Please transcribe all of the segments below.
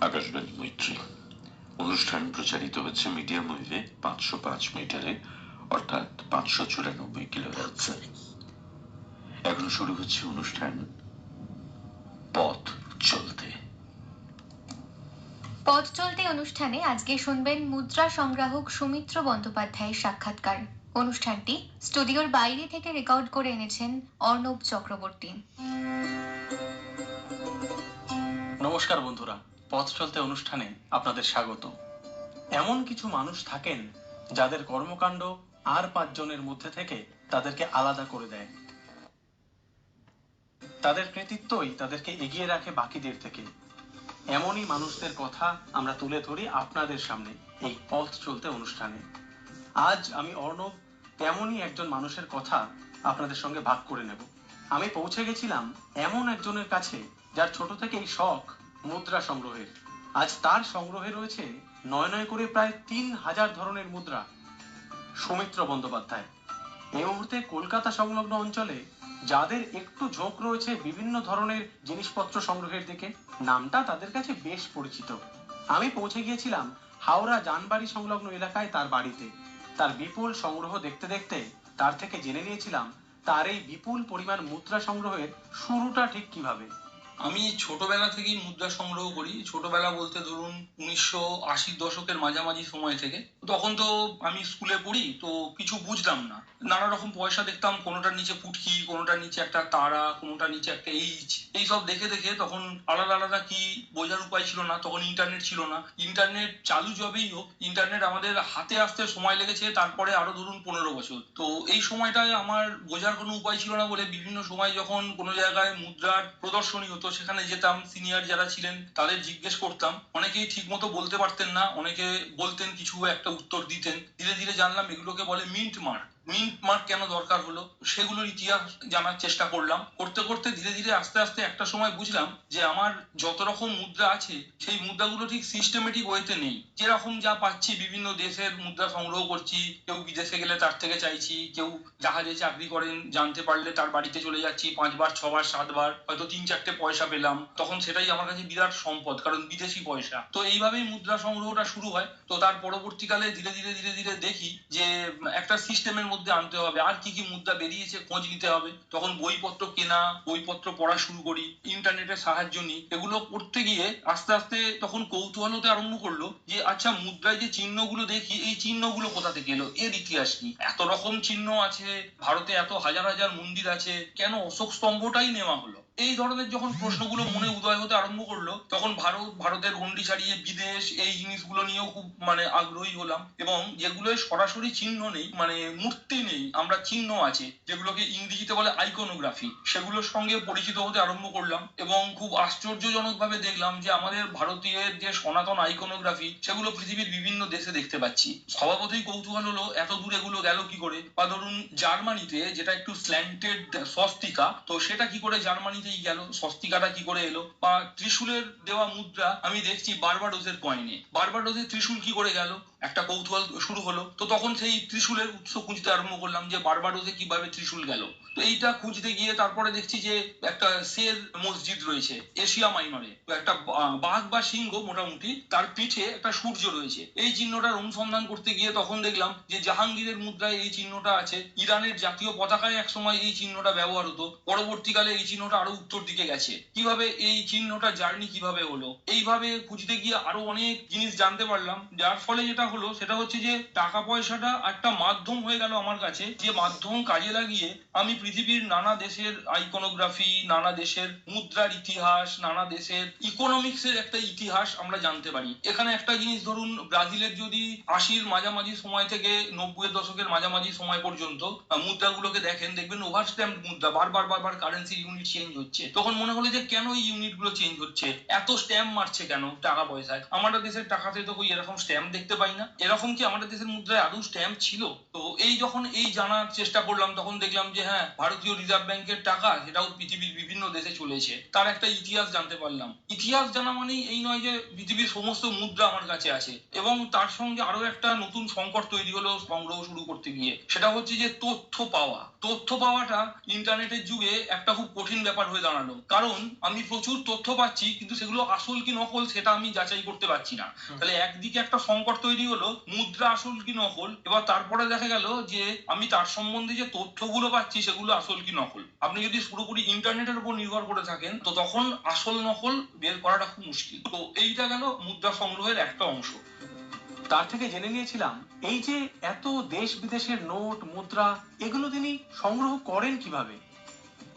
আকাশবাণী মৈত্রী। অনুষ্ঠান প্রচারিত হচ্ছে মিডিয়াম ওয়েভে পাঁচশো পাঁচ মিটারে অর্থাৎ পাঁচশো চুরানব্বই কিলো এখন শুরু হচ্ছে অনুষ্ঠান পথ চলতে। পথ চলতে অনুষ্ঠানে আজকে শুনবেন মুদ্রা সংগ্রাহক সুমিত্র বন্দ্যোপাধ্যায়ের সাক্ষাৎকার। অনুষ্ঠানটি স্টুডিওর বাইরে থেকে রেকর্ড করে এনেছেন অর্ণব চক্রবর্তী। নমস্কার বন্ধুরা। পথ চলতে অনুষ্ঠানে আপনাদের স্বাগত এমন কিছু মানুষ থাকেন যাদের কর্মকাণ্ড আর পাঁচজনের মধ্যে থেকে তাদেরকে আলাদা করে দেয়। তাদের কৃতিত্বই তাদেরকে এগিয়ে রাখে বাকিদের থেকে। এমনই মানুষদের কথা আমরা তুলে ধরি আপনাদের সামনে এই পথ চলতে অনুষ্ঠানে। আজ আমি অর্ণব তেমনই একজন মানুষের কথা আপনাদের সঙ্গে ভাগ করে নেব। আমি পৌঁছে গেছিলাম এমন একজনের কাছে যার ছোট থেকেই শখ মুদ্রা সংগ্রহের। আজ তার সংগ্রহে রয়েছে নয় নয় করে প্রায় তিন হাজার ধরনের মুদ্রা। সৌমিত্র বন্দ্যোপাধ্যায়, এই মুহূর্তে কলকাতা সংলগ্ন অঞ্চলে যাদের একটু ঝোঁক রয়েছে বিভিন্ন ধরনের জিনিসপত্র সংগ্রহের দিকে, নামটা তাদের কাছে বেশ পরিচিত। আমি পৌঁছে গিয়েছিলাম হাওড়া জানবাড়ি সংলগ্ন এলাকায় তার বাড়িতে। তার বিপুল সংগ্রহ দেখতে দেখতে তার থেকে জেনে নিয়েছিলাম তার এই বিপুল পরিমাণ মুদ্রা সংগ্রহের শুরুটা ঠিক কীভাবে। আমি ছোটবেলা থেকেই মুদ্রা সংগ্রহ করি। ছোটবেলা বলতে ধরুন উনিশশো আশির দশকের মাঝামাঝি সময় থেকে। তখন তো আমি স্কুলে পড়ি, তো কিছু বুঝতাম না। নানা রকম পয়সা দেখতাম, কোনোটার নিচে পুটকি, কোনোটার নিচে একটা তারা, কোনোটার নিচে একটা এইচ। এইসব দেখে দেখে তখন আলাদা আলাদা কি বোঝার উপায় ছিল না, তখন ইন্টারনেট ছিল না। ইন্টারনেট চালু যবেই হোক ইন্টারনেট আমাদের হাতে আসতে সময় লেগেছে, তারপরে আরও ধরুন পনেরো বছর। তো এই সময়টায় আমার বোঝার কোনো উপায় ছিল না বলে বিভিন্ন সময় যখন কোনো জায়গায় মুদ্রার প্রদর্শনী হতো, সেখানে যেতাম সিনিয়র যারা ছিলেন, তাদের জিজ্ঞেস করতাম। অনেকেই ঠিক মতো বলতে পারতেন না, অনেকে বলতেন কিছু একটা উত্তর দিতেন। ধীরে ধীরে জানলাম এগুলোকে বলে মিন্ট মার্ক মিন্ট মার্ক কেন দরকার হলো সেগুলোর ইতিহাস জানার চেষ্টা করলাম। করতে করতে ধীরে ধীরে আস্তে আস্তে একটা সময় বুঝলাম যে আমার যত রকম মুদ্রা আছে, সেই মুদ্রাগুলো ঠিক সিস্টেমেটিক ওয়েতে নেই। যেরকম যা পাচ্ছি, বিভিন্ন দেশের মুদ্রা সংগ্রহ করছি, কেউ বিদেশে গেলে তার থেকে চাইছি, কেউ জাহাজে চাকরি করেন, জানতে পারলে তার বাড়িতে চলে যাচ্ছি, পাঁচবার, ছবার, সাতবার, হয়তো তিন, চারটে পয়সা পেলাম, তখন সেটাই আমার কাছে বিরাট সম্পদ, কারণ বিদেশি পয়সা। তো এইভাবেই মুদ্রা সংগ্রহটা শুরু হয়। তো তার পরবর্তীকালে ধীরে ধীরে ধীরে ধীরে দেখি যে একটা সিস্টেমের মধ্যে আনতে হবে। আর কি কি মুদ্রা বেরিয়েছে খোঁজ নিতে হবে। তখন বইপত্র কেনা, বইপত্র পড়া শুরু করি ইন্টারনেটের সাহায্য নিই। এগুলো করতে গিয়ে আস্তে আস্তে তখন কৌতূহল হতে আরম্ভ করল যে আচ্ছা মুদ্রায় যে চিহ্নগুলো দেখি, এই চিহ্নগুলো কোথা থেকে এলো? এর ইতিহাস কি? এত রকম চিহ্ন আছে, ভারতে এত হাজার হাজার মন্দির আছে। কেন অশোক স্তম্ভটাই নেওয়া হলো? এই ধরনের যখন প্রশ্নগুলো মনে উদয় হতে আরম্ভ করল, তখন ভারত, ভারতের গন্ডি ছাড়িয়ে বিদেশ, এই জিনিসগুলো নিয়েও খুব মানে আগ্রহী হলাম। এবং যেগুলো সরাসরি চিহ্ন নেই মানে মূর্তি নেই, আমরা চিহ্ন আছে, যেগুলোকে ইংরেজিতে বলে আইকোনোগ্রাফি সেগুলোর সঙ্গে পরিচিত হতে আরম্ভ করলাম। এবং খুব আশ্চর্যজনক ভাবে দেখলাম যে আমাদের ভারতীয়ের যে সনাতন আইকোনোগ্রাফি সেগুলো পৃথিবীর বিভিন্ন দেশে দেখতে পাচ্ছি। স্বভাবতই কৌতূহল হলো, এত দূর এগুলো গেল কি করে? বা ধরুন, জার্মানিতে, যেটা একটু স্ল্যান্টেড সস্তিকা তো সেটা কি করে জার্মানিতেই গেল, স্বস্তিকাটা কি করে এলো? বা ত্রিশূলের দেওয়া মুদ্রা আমি দেখছি বারবাডোসের কয়েনে বারবাডোসের ত্রিশূল কি করে গেল? একটা কৌতূহল শুরু হলো। তো তখন সেই ত্রিশূলের উৎস খুঁজতে আরম্ভ করলাম যে বারবাডোসে কীভাবে ত্রিশূল গেল। তো এইটা খুঁজতে গিয়ে তারপরে দেখছি যে একটা শের মসজিদ রয়েছে, এশিয়া মাইনরে একটা বাঘ বা সিংহ মোটামুটি তার পিঠে একটা সূর্য রয়েছে। এই চিহ্নটার অনুসন্ধান করতে গিয়ে তখন দেখলাম যে জাহাঙ্গীরের মুদ্রায় এই চিহ্নটা আছে। ইরানের জাতীয় পতাকায় একসময় এই চিহ্নটা ব্যবহার হতো। পরবর্তীকালে এই চিহ্নটা আরও উত্তর দিকে গেছে। কীভাবে এই চিহ্নটা জার্নি কীভাবে হলো? এইভাবে খুঁজতে গিয়ে আরও অনেক জিনিস জানতে পারলাম। যার ফলে যেটা হলো সেটা হচ্ছে যে টাকা পয়সাটা একটা মাধ্যম হয়ে গেল আমার কাছে। যে মাধ্যম কাজে লাগিয়ে আমি পৃথিবীর নানা দেশের আইকোনোগ্রাফি নানা দেশের মুদ্রার ইতিহাস, নানা দেশের ইকোনমিক্স এর একটা ইতিহাস আমরা জানতে পারি। এখানে একটা জিনিস ধরুন, ব্রাজিলের যদি আশির মাঝামাঝি সময় থেকে নব্বই দশকের মাঝামাঝি সময় পর্যন্ত মুদ্রাগুলোকে দেখেন, দেখবেন ওভার স্ট্যাম্প মুদ্রা, বারবার বারবার কারেন্সি ইউনিট চেঞ্জ হচ্ছে। তখন মনে হলো যে কেন এই ইউনিটগুলো চেঞ্জ হচ্ছে? এত স্ট্যাম্প মারছে কেন টাকা পয়সায়? আমাদের দেশের টাকাতে তো এরকম স্ট্যাম্প দেখতে পাই না? এরকম কি আমাদের দেশের মুদ্রায় আদৌ স্ট্যাম্প ছিল? তো এই যখন এই জানার চেষ্টা করলাম তখন দেখলাম যে হ্যাঁ ভারতীয় রিজার্ভ ব্যাংকের টাকা সেটাও পৃথিবীর বিভিন্ন দেশে চলেছে তার একটা ইতিহাস জানতে পারলাম। ইতিহাস জানা মানেই এই নয় যে পৃথিবীর সমস্ত মুদ্রা আমার কাছে আছে। এবং তার সঙ্গে আরও একটা নতুন সংকট তৈরি হলো সংগ্রহ শুরু করতে গিয়ে। সেটা হচ্ছে যে তথ্য পাওয়া। তথ্য পাওয়াটা ইন্টারনেটের যুগে একটা খুব কঠিন ব্যাপার হয়ে দাঁড়াল। কারণ আমি প্রচুর তথ্য পাচ্ছি কিন্তু সেগুলো আসল কি নকল সেটা আমি যাচাই করতে পারছি না। তাহলে একদিকে একটা সংকট তৈরি হলো মুদ্রা আসল কি নকল? এবার তারপরে দেখা গেল যে আমি তার সম্বন্ধে যে তথ্যগুলো পাচ্ছি সেগুলো আসল কি নকল? আপনি যদি পুরোপুরি ইন্টারনেটের উপর নির্ভর করে থাকেন, তো তখন আসল নকল বের করাটা খুব মুশকিল। তো এইটা গেল মুদ্রা সংগ্রহের একটা অংশ। তার থেকে জেনে নিয়েছিলাম, এই যে এত দেশ বিদেশের নোট, মুদ্রা, এগুলো তিনি সংগ্রহ করেন কীভাবে?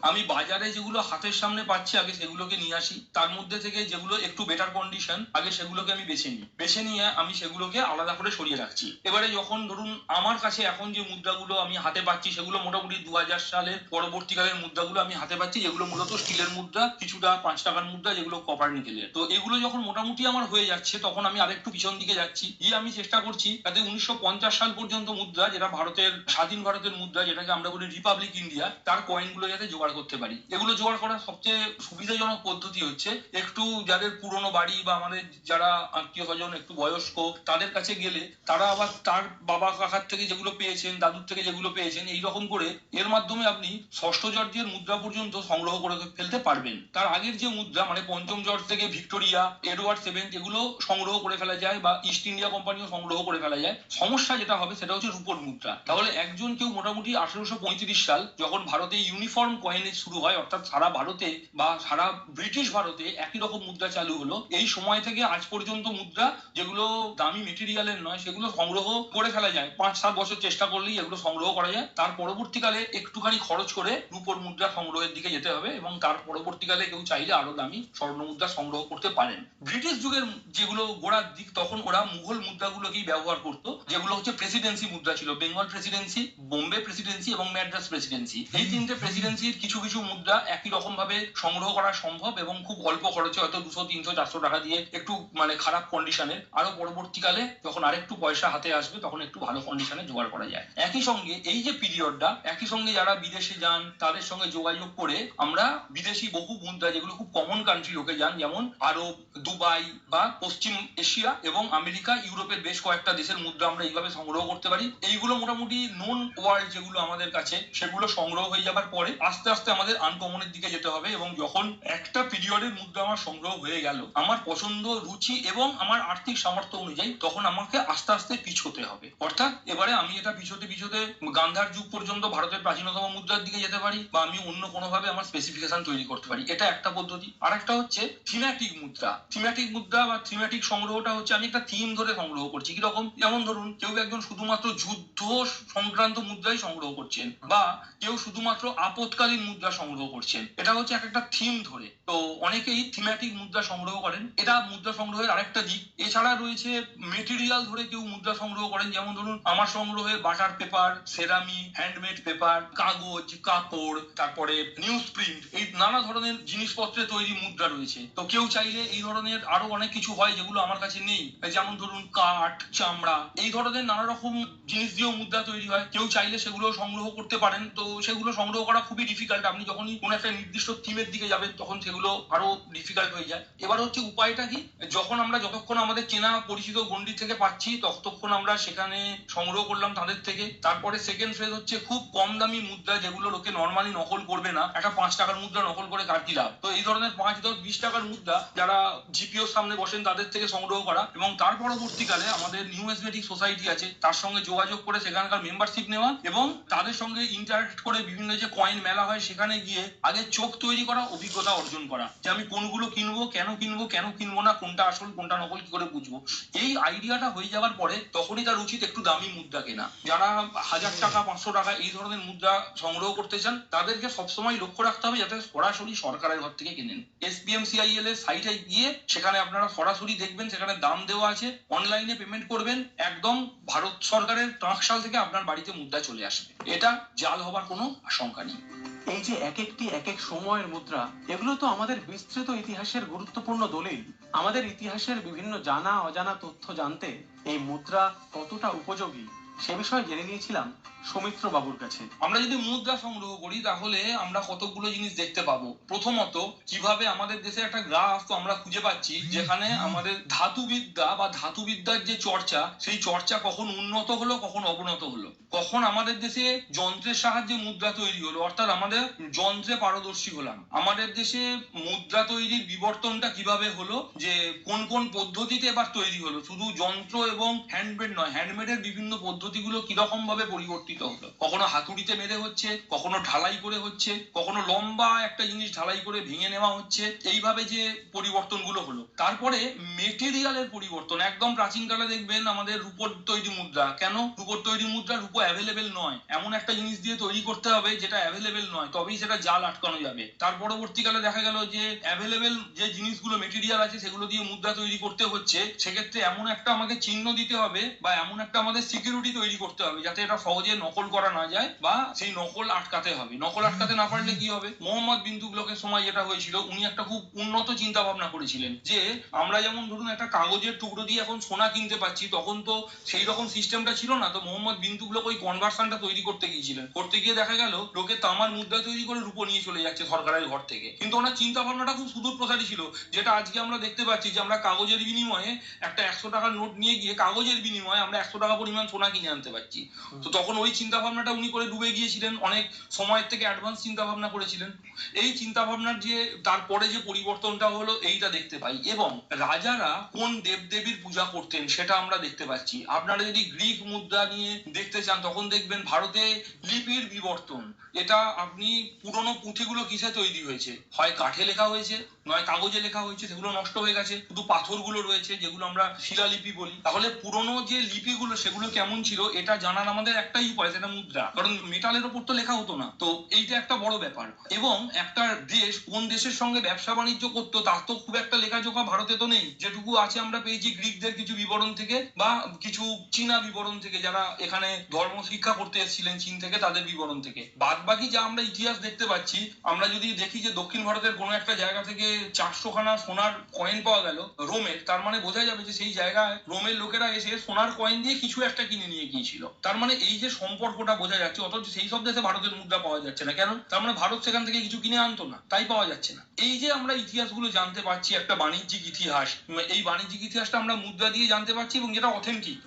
আমি বাজারে যেগুলো হাতের সামনে পাচ্ছি, আগে সেগুলোকে নিয়ে আসি। তার মধ্যে থেকে যেগুলো একটু বেটার কন্ডিশন আগে সেগুলোকে আমি বেছে নিই। বেছে নিয়ে আমি সেগুলোকে আলাদা করে সরিয়ে রাখছি। এবারে যখন ধরুন আমার কাছে এখন যে মুদ্রাগুলো আমি হাতে পাচ্ছি, সেগুলো মোটামুটি দু হাজার সালের পরবর্তীকালের মুদ্রাগুলো আমি হাতে পাচ্ছি, যেগুলো মূলত স্টিলের মুদ্রা, কিছুটা পাঁচ টাকার মুদ্রা, যেগুলো কপার নিকেলের তো এগুলো যখন মোটামুটি আমার হয়ে যাচ্ছে, তখন আমি আরেকটু পিছন দিকে যাচ্ছি। গিয়ে আমি চেষ্টা করছি যাতে উনিশশো পঞ্চাশ সাল পর্যন্ত মুদ্রা, যেটা ভারতের, স্বাধীন ভারতের মুদ্রা, যেটাকে আমরা বলি রিপাবলিক ইন্ডিয়া তার কয়েনগুলো যাতে জোগাড় করতে পারি। এগুলো জোগাড় করার সবচেয়ে সুবিধাজনক পদ্ধতি হচ্ছে একটু যাদের পুরনো বাড়ি বা আমাদের যারা আত্মীয় স্বজন একটু বয়স্ক, তাদের কাছে গেলে তারা আবার তার বাবা কাকার থেকে যেগুলো পেয়েছেন, দাদুর থেকে যেগুলো পেয়েছেন, এই রকম করে এর মাধ্যমে আপনি ষষ্ঠ জর্জের মুদ্রা পর্যন্ত সংগ্রহ করে ফেলতে পারবেন। তার আগের যে মুদ্রা মানে পঞ্চম জর্জ থেকে ভিক্টোরিয়া, এডওয়ার্ড সেভেন এগুলো সংগ্রহ করে ফেলা যায় বা ইস্ট ইন্ডিয়া কোম্পানিও সংগ্রহ করে ফেলা যায়। সমস্যা যেটা হবে সেটা হচ্ছে রূপোর মুদ্রা। তাহলে একজন কেউ মোটামুটি আঠারোশো পঁয়ত্রিশ সাল যখন ভারতে ইউনিফর্ম কয়েনেজ শুরু হয়, অর্থাৎ সারা ভারতে বা সারা ব্রিটিশ ভারতে একই রকম মুদ্রা চালু হলো। এই সময় থেকে আজ পর্যন্ত মুদ্রা যেগুলো দামি মেটেরিয়ালের নয়, সেগুলো সংগ্রহ করে ফেলা যায়। পাঁচ সাত বছর চেষ্টা করলেই এগুলো সংগ্রহ করা যায়। তার পরবর্তীকালে একটুখানি খরচ করে রূপোর মুদ্রা সংগ্রহের দিকে যেতে হবে এবং তার পরবর্তীকালে কেউ চাইলে আরও দামি স্বর্ণ মুদ্রা সংগ্রহ করতে পারেন। ব্রিটিশ যুগের যেগুলো গোড়ার দিক, তখন ওরা মুঘল মুদ্রাগুলোকেই ব্যবহার করতো, যেগুলো হচ্ছে প্রেসিডেন্সি মুদ্রা ছিল। বেঙ্গল প্রেসিডেন্সি বোম্বে প্রেসিডেন্সি এবং ম্যাড্রাস প্রেসিডেন্সি এই তিনটে প্রেসিডেন্সির কিছু কিছু মুদ্রা একই রকম ভাবে সংগ্রহ করা সম্ভব এবং খুব অল্প খরচে হয়তো দুশো, তিনশো, চারশো টাকা দিয়ে একটু মানে খারাপ কন্ডিশনের আরও পরবর্তীকালে যখন আরেকটু পয়সা হাতে আসবে, তখন একটু ভালো কন্ডিশনে জোগাড় করা যায়। একই সঙ্গে এই যে পিরিয়ডটা একই সঙ্গে যারা বিদেশে যান, তাদের সঙ্গে যোগাযোগ করে আমরা বিদেশি বহু মুদ্রা যেগুলো খুব কমন কান্ট্রি লোকে যান, যেমন আরব, দুবাই বা পশ্চিম এশিয়া এবং আমেরিকা, ইউরোপের বেশ কয়েকটা দেশের মুদ্রা আমরা এইভাবে সংগ্রহ করতে পারি। এইগুলো মোটামুটি নন ওয়ার্ল্ড যেগুলো আমাদের কাছে, সেগুলো সংগ্রহ হয়ে যাবার পরে আস্তে আস্তে আস্তে আমাদের আনকমনের দিকে যেতে হবে এবং যখন একটা পিরিয়ডের মুদ্রা আমার সংগ্রহ হয়ে গেল, আমার পছন্দ, রুচি এবং আমার আর্থিক সামর্থ্য অনুযায়ী তখন আমাকে আস্তে আস্তে পিছোতে হবে। অর্থাৎ এবারে আমি এটা পিছোতে পিছোতে গান্ধার যুগ পর্যন্ত ভারতের প্রাচীনতম মুদ্রার দিকে যেতে পারি বা আমি অন্য কোনোভাবে আমার স্পেসিফিকেশন তৈরি করতে পারি। এটা একটা পদ্ধতি। আর একটা হচ্ছে থিম্যাটিক মুদ্রা। থিম্যাটিক মুদ্রা বা থিম্যাটিক সংগ্রহটা হচ্ছে আমি একটা থিম ধরে সংগ্রহ করছি। কীরকম? যেমন ধরুন, কেউ একজন শুধুমাত্র যুদ্ধ সংক্রান্ত মুদ্রাই সংগ্রহ করছেন বা কেউ শুধুমাত্র আপৎকালীন মুদ্রা সংগ্রহ করছেন। এটা হচ্ছে এক একটা থিম ধরে। তো অনেকেই থিম্যাটিক মুদ্রা সংগ্রহ করেন। এটা মুদ্রা সংগ্রহের আরেকটা দিক। এছাড়া রয়েছে মেটেরিয়াল ধরে কেউ মুদ্রা সংগ্রহ করেন। যেমন ধরুন, আমার সংগ্রহে বাটার পেপার সেরামি হ্যান্ডমেড পেপার কাগজ, কাপড়, তারপরে নিউজ প্রিন্ট এই নানা ধরনের জিনিসপত্রে তৈরি মুদ্রা রয়েছে। তো কেউ চাইলে এই ধরনের আরও অনেক কিছু হয় যেগুলো আমার কাছে নেই। যেমন ধরুন, কাঠ, চামড়া, এই ধরনের নানা রকম জিনিস দিয়েও মুদ্রা তৈরি হয়। কেউ চাইলে সেগুলো সংগ্রহ করতে পারেন। তো সেগুলো সংগ্রহ করা খুবই ডিফিকাল্ট আপনি যখনই কোনো একটা নির্দিষ্ট থিমের দিকে যাবেন, তখন সেগুলো আরও ডিফিকাল্ট হয়ে যায়। এবার হচ্ছে উপায়টা কি? যখন আমরা যতক্ষণ আমাদের চেনা পরিচিত গন্ডি থেকে পাচ্ছি, ততক্ষণ আমরা সেখানে সংগ্রহ করলাম তাদের থেকে। তারপরে সেকেন্ড ফেজ হচ্ছে খুব কম দামি মুদ্রা যেগুলো লোকে নর্মালি নকল করবে না। একটা পাঁচ টাকার মুদ্রা নকল করে কার কি লাভ। তো এই ধরনের পাঁচ দশ বিশ টাকার মুদ্রা যারা জিপিও সামনে বসেন, তাদের থেকে সংগ্রহ করা। এবং তার পরবর্তীকালে আমাদের নিউ এসমেটিক সোসাইটি আছে, তার সঙ্গে যোগাযোগ করে সেখানকার মেম্বারশিপ নেওয়া এবং তাদের সঙ্গে ইন্টারাক্ট করে বিভিন্ন যে কয়েন মেলা হয় সেখানে গিয়ে আগে চোখ তৈরি করা, অভিজ্ঞতা অর্জন করা। যে আমি কোনগুলো কিনবো, কেন কিনবো কেন কিনবো না, কোনটা আসল, কোনটা নকল, কি করে বুঝব? এই আইডিয়াটা হয়ে যাওয়ার পরে তখনই তার উচিত একটু দামি মুদ্রা কেনা। যারা হাজার টাকা, পাঁচশো টাকা এই ধরনের মুদ্রা সংগ্রহ করতে চান, তাদেরকে সবসময় লক্ষ্য রাখতে হবে যাতে সরাসরি সরকারের ঘর থেকে কেনেন। এসপিএম সিআইএল এর সাইটে গিয়ে সেখানে আপনারা সরাসরি দেখবেন, সেখানে দাম দেওয়া আছে। অনলাইনে পেমেন্ট করবেন, একদম ভারত সরকারের ট্রাকশাল থেকে আপনার বাড়িতে মুদ্রা চলে আসবে। এটা জাল হবার কোনো আশঙ্কা নেই। এই যে এক একটি এক এক সময়ের মুদ্রা, এগুলো তো আমাদের বিস্তৃত ইতিহাসের গুরুত্বপূর্ণ দলিল। আমাদের ইতিহাসের বিভিন্ন জানা অজানা তথ্য জানতে এই মুদ্রা কতটা উপযোগী? সে বিষয়ে জেনে নিয়েছিলাম সৌমিত্র বাবুর কাছে। আমরা যদি মুদ্রা সংগ্রহ করি, তাহলে আমরা কতগুলো জিনিস দেখতে পাবো। প্রথমত, কীভাবে আমাদের দেশে একটা গ্রাফ আমরা খুঁজে পাচ্ছি, যেখানে আমাদের ধাতুবিদ্যা বা ধাতুবিদ্যার যে চর্চা, সেই চর্চা কখন উন্নত হলো, কখন অবনত হলো। কখন আমাদের দেশে যন্ত্রের সাহায্যে মুদ্রা তৈরি হলো, অর্থাৎ আমাদের যন্ত্রে পারদর্শী হলাম। আমাদের দেশে মুদ্রা তৈরির বিবর্তনটা কীভাবে হলো, যে কোন কোন পদ্ধতিতে এবার তৈরি হলো, শুধু যন্ত্র এবং হ্যান্ডমেড নয় হ্যান্ডমেডের বিভিন্ন পদ্ধতিগুলো কীরকম ভাবে পরিবর্তিত হলো? কখনো হাতুড়িতে মেরে হচ্ছে, কখনো ঢালাই করে হচ্ছে, কখনো লম্বা একটা জিনিস ঢালাই করে ভেঙে নেওয়া হচ্ছে, এইভাবে যে পরিবর্তনগুলো হলো। তারপরে মেটেরিয়ালের পরিবর্তন, একদম প্রাচীনকালে দেখবেন আমাদের রূপোর তৈরি মুদ্রা। কেন? রূপোর তৈরি মুদ্রা রূপো অ্যাভেলেবেল নয়। এমন একটা জিনিস দিয়ে তৈরি করতে হবে যেটা অ্যাভেলেবেল নয়, তবেই সেটা জাল আটকানো যাবে। তার পরবর্তীকালে দেখা গেল যে অ্যাভেলেবেল যে জিনিসগুলো মেটেরিয়াল আছে, সেগুলো দিয়ে মুদ্রা তৈরি করতে হচ্ছে। সেক্ষেত্রে এমন একটা আমাকে চিহ্ন দিতে হবে বা এমন একটা আমাদের সিকিউরিটি তৈরি করতে হবে, যাতে এটা সহজে নকল করা না যায় বা সেই নকল আটকাতে হবে। নকল আটকাতে না পারলে কি হবে? মোহাম্মদ বিন তুগলকের সময় যেটা হয়েছিল, উনি একটা খুব উন্নত চিন্তা ভাবনা করেছিলেন যে, আমরা যেমন ধরুন একটা কাগজের টুকরো দিয়ে এখন সোনা কিনতে পাচ্ছি তখন তো সেই রকম সিস্টেমটা ছিল না। তো মোহাম্মদ বিন তুগলক ওই কনভার্সনটা তৈরি করতে গিয়েছিলেন। করতে গিয়ে দেখা গেল, লোকে তামার মুদ্রা তৈরি করে রূপো নিয়ে চলে যাচ্ছে সরকারের ঘর থেকে। কিন্তু ওনার চিন্তা ভাবনাটা খুব সুদূর প্রসারী ছিল, যেটা আজকে আমরা দেখতে পাচ্ছি যে, আমরা কাগজের বিনিময়ে একটা একশো টাকার নোট নিয়ে গিয়ে কাগজের বিনিময়ে আমরা একশো টাকা পরিমাণ সোনা কিনে আনতে পারছি। তো তখন ওই চিন্তা ভাবনাটা উনি করে ডুবে গিয়েছিলেন অনেক সময়ের থেকে অ্যাডভান্স চিন্তা ভাবনা করেছিলেন। এই চিন্তা ভাবনার যে তারপরে যে পরিবর্তনটা হলো এইটা দেখতে পাই। এবং রাজারা কোন দেবদেবীর পূজা করতেন সেটা আমরা দেখতে পাচ্ছি। আপনারা যদি গ্রিক মুদ্রা নিয়ে দেখতে চান তখন দেখবেন ভারতে লিপির বিবর্তন। এটা আপনি পুরনো পুঁথিগুলো কিসে তৈরি হয়েছে? হয় কাঠে লেখা হয়েছে নয় কাগজে লেখা হয়েছে সেগুলো নষ্ট হয়ে গেছে। শুধু পাথরগুলো রয়েছে যেগুলো আমরা শিলালিপি বলি। তাহলে পুরনো যে লিপিগুলো সেগুলো কেমন ছিল, এটা জানার আমাদের একটাই উপায়, সেটা মুদ্রা। কারণ মেটালের ওপর তো লেখা হতো না। তো এইটা একটা বড় ব্যাপার। এবং একটা দেশ কোন দেশের সঙ্গে ব্যবসা বাণিজ্য করতো তার তো খুব একটা লেখাজোখা ভারতে তো নেই। যেটুকু আছে আমরা পেয়েছি গ্রিকদের কিছু বিবরণ থেকে, বা কিছু চীনা বিবরণ থেকে, যারা এখানে ধর্ম শিক্ষা করতে এসেছিলেন চীন থেকে, তাদের বিবরণ থেকে। বাদ বাকি যা আমরা ইতিহাস দেখতে পাচ্ছি, আমরা যদি দেখি যে দক্ষিণ ভারতের কোনো একটা জায়গা থেকে চারশো খানা সোনার কয়েন পাওয়া গেল, রোমের, তার মানে বোঝা যাবে যে সেই জায়গায় রোমের লোকেরা এসে সোনার কয়েন দিয়ে কিছু একটা কিনে নিয়ে গিয়েছিল। তার মানে এই যে সম্পর্কটা বোঝা যাচ্ছে, অথচ সেই সব দেশে ভারতের মুদ্রা পাওয়া যাচ্ছে না। কেন? তার মানে ভারত সেখান থেকে কিছু কিনে আনতো না, তাই পাওয়া যাচ্ছে না। এই যে আমরা ইতিহাসগুলো জানতে পারছি, একটা বাণিজ্যিক ইতিহাস এই বাণিজ্যিক ইতিহাসটা আমরা মুদ্রা দিয়ে জানতে পারছি এবং যেটা অথেন্টিক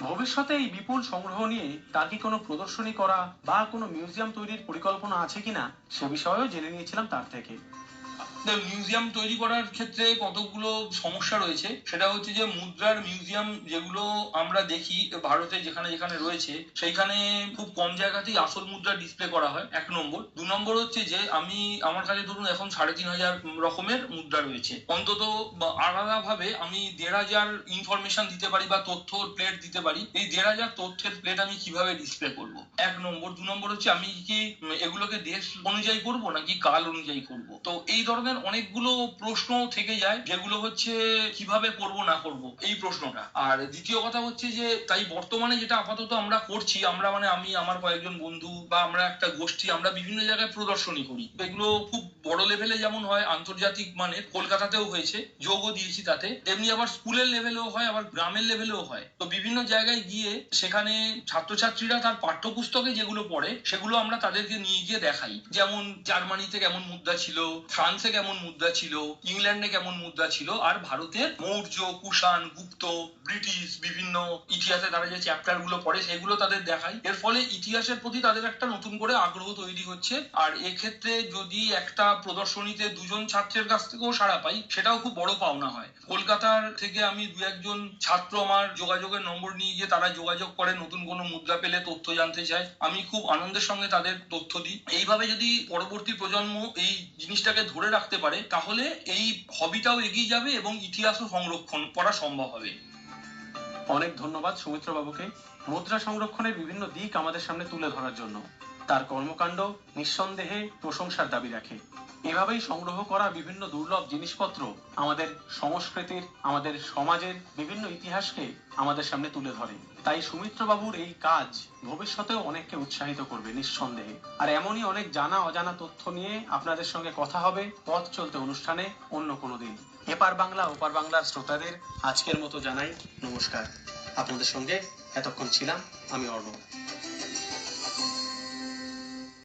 ভবিষ্যতে এই বিপুল সংগ্রহ নিয়ে তার কি কোনো প্রদর্শনী করা বা কোনো মিউজিয়াম তৈরির পরিকল্পনা আছে কিনা, সে বিষয়েও জেনে নিয়েছিলাম তার থেকে। মিউজিয়াম তৈরি করার ক্ষেত্রে কতগুলো সমস্যা রয়েছে? সেটা হচ্ছে যে মুদ্রার মিউজিয়াম যেগুলো আমরা দেখি ভারতে যেখানে যেখানে রয়েছে, সেইখানে খুব কম জায়গাতেই আসল মুদ্রা ডিসপ্লে করা হয়, এক নম্বর। দু নম্বর হচ্ছে যে আমি, আমার কাছে ধরুন এখন সাড়ে তিন হাজার রকমের মুদ্রা রয়েছে। অন্তত আলাদা ভাবে আমি দেড় হাজার ইনফরমেশন দিতে পারি বা তথ্য প্লেট দিতে পারি। এই দেড় হাজার তথ্যের প্লেট আমি কীভাবে ডিসপ্লে করব? এক নম্বর। দু নম্বর হচ্ছে আমি কি এগুলোকে দেশ অনুযায়ী করব নাকি কাল অনুযায়ী করব? তো এই ধরনের অনেকগুলো প্রশ্ন থেকে যায়, যেগুলো হচ্ছে কীভাবে করব, না করব, এই প্রশ্নটা। আর দ্বিতীয় কথা হচ্ছে যে, তাই বর্তমানে যেটা আপাতত আমরা করছি, আমরা মানে আমি, আমার কয়েকজন বন্ধু বা আমরা একটা গোষ্ঠী, আমরা বিভিন্ন জায়গায় প্রদর্শনী করি। এগুলো খুব বড় লেভেলে যেমন হয়, আন্তর্জাতিক মানে কলকাতাতেও হয়েছে, যোগও দিয়েছি তাতে। তেমনি আবার স্কুলের লেভেলেও হয়, আবার গ্রামের লেভেলেও হয়। তো বিভিন্ন জায়গায় গিয়ে সেখানে ছাত্রছাত্রীরা তার পাঠ্যপুস্তকে যেগুলো পড়ে, সেগুলো আমরা তাদেরকে নিয়ে গিয়ে দেখাই। যেমন জার্মানিতে কেমন মুদ্রা ছিল, ফ্রান্সে কেমন মুদ্রা ছিল, ইংল্যান্ডে কেমন মুদ্রা ছিল, আর ভারতের মৌর্য, কুষাণ, গুপ্ত, ব্রিটিশ, বিভিন্ন ইতিহাসে তারা যে চ্যাপ্টারগুলো পড়ে সেগুলো তাদের দেখায়। এর ফলে ইতিহাসের প্রতি তাদের একটা নতুন করে আগ্রহ তৈরি হচ্ছে। আর এক্ষেত্রে যদি একটা প্রদর্শনীতে দুজন ছাত্রের কাছ থেকেও সাড়া পাই, সেটাও খুব বড় পাওনা হয়। কলকাতার থেকে আমি দু একজন ছাত্র আমার যোগাযোগের নম্বর নিয়ে গিয়ে তারা যোগাযোগ করে, নতুন কোনো মুদ্রা পেলে তথ্য জানতে চায়। আমি খুব আনন্দের সঙ্গে তাদের তথ্য দিই। এইভাবে যদি পরবর্তী প্রজন্ম এই জিনিসটাকে ধরে রাখতে পারে, তাহলে এই হবিটাও এগিয়ে যাবে এবং ইতিহাসও সংরক্ষণ করা সম্ভব হবে। অনেক ধন্যবাদ সৌমিত্র বাবুকে মুদ্রা সংরক্ষণের বিভিন্ন দিক আমাদের সামনে তুলে ধরার জন্য। তার কর্মকাণ্ড নিঃসন্দেহে প্রশংসার দাবি রাখে। এভাবেই সংগ্রহ করা বিভিন্ন দুর্লভ জিনিসপত্র আমাদের সংস্কৃতির, আমাদের সমাজের বিভিন্ন ইতিহাসকে আমাদের সামনে তুলে ধরে। তাই সুমিত্র বাবুর এই কাজ ভবিষ্যতেও অনেককে উৎসাহিত করবে নিঃসন্দেহে। আর এমনই অনেক জানা অজানা তথ্য নিয়ে আপনাদের সঙ্গে কথা হবে পথ চলতে অনুষ্ঠানে অন্য কোনো দিন। এপার বাংলা, ওপার বাংলার শ্রোতাদের আজকের মতো জানাই নমস্কার। আপনাদের সঙ্গে এতক্ষণ ছিলাম আমি অর্ণব।